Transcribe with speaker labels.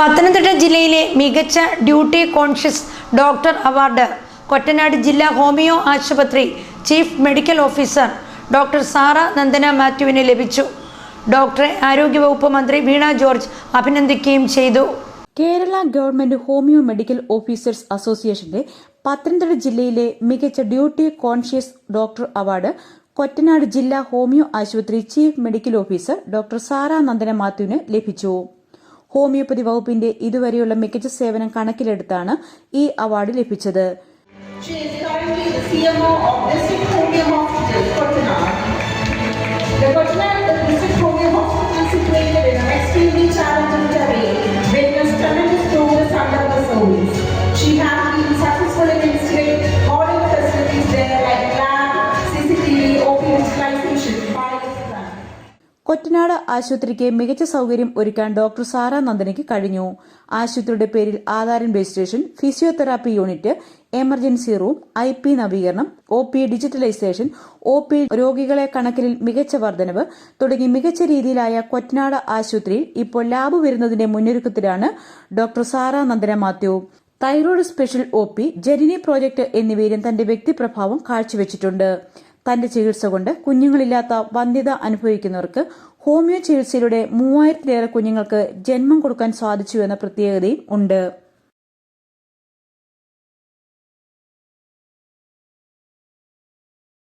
Speaker 1: പത്തനംതിട്ട ജില്ലയിലെ മികച്ച duty conscious doctor award. Kottanad ജില്ലാ ഹോമിയോ ആശുപത്രി chief medical officer doctor Sara Nandana മാത്യുവിന് ലഭിച്ചു. ഡോക്ടറെ ആരോഗ്യവകുപ്പ് മന്ത്രി വീണ ജോർജ് അഭിനന്ദിക്കുകയും ചെയ്തു.
Speaker 2: Kerala government homeo medical officers അസോസിയേഷന്റെ പത്തനംതിട്ട ജില്ലയിലെ മികച്ച duty conscious doctor award Kottanad ജില്ലാ ഹോമിയോ ആശുപത്രി chief medical officer doctor Sara Nandana മാത്യുവിന് ലഭിച്ചു. ഹോമിയോപ്പതി വകുപ്പിന്റെ ഇതുവരെയുള്ള മികച്ച സേവനം കണക്കിലെടുത്താണ് ഈ അവാർഡ് ലഭിച്ചത്
Speaker 3: the of District Homeo Hospital, situated in an extremely challenging
Speaker 2: Kottanad ആശുപത്രിക്ക് മികച്ച സൗകര്യം ഒരുക്കാൻ ഡോക്ടർ സാറാ നന്ദനയ്ക്ക് കഴിഞ്ഞു. ആശുപത്രിയുടെ പേരിൽ ആധാരം registration physiotherapy unit emergency room I P നവീകരണം O P digitalisation O P രോഗികളെ കണക്കിൽ മികച്ച വർധനവ് തുടങ്ങി മികച്ച രീതിയിലായ കൊറ്റനാട് ആശുപത്രിയിൽ ഇപ്പോൾ ലാബ് വരുന്നതിന്റെ മുന്നൊരുക്കത്തിലാണ് doctor Sara Nandana Mathew. Thyroid special O P Janani project എന്നിവയിലും തന്റെ വ്യക്തിപ്രഭാവം കാഴ്ചവെച്ചിട്ടുണ്ട്. തന്റെ ചികിത്സ കൊണ്ട് കുഞ്ഞുങ്ങളില്ലാത്ത വന്ധ്യത അനുഭവിക്കുന്നവർക്ക് ഹോമിയോ ചികിത്സയിലൂടെ മൂവായിരത്തിലേറെ കുഞ്ഞുങ്ങൾക്ക് ജന്മം കൊടുക്കാൻ സാധിച്ചു എന്ന പ്രത്യേകതയും ഉണ്ട്.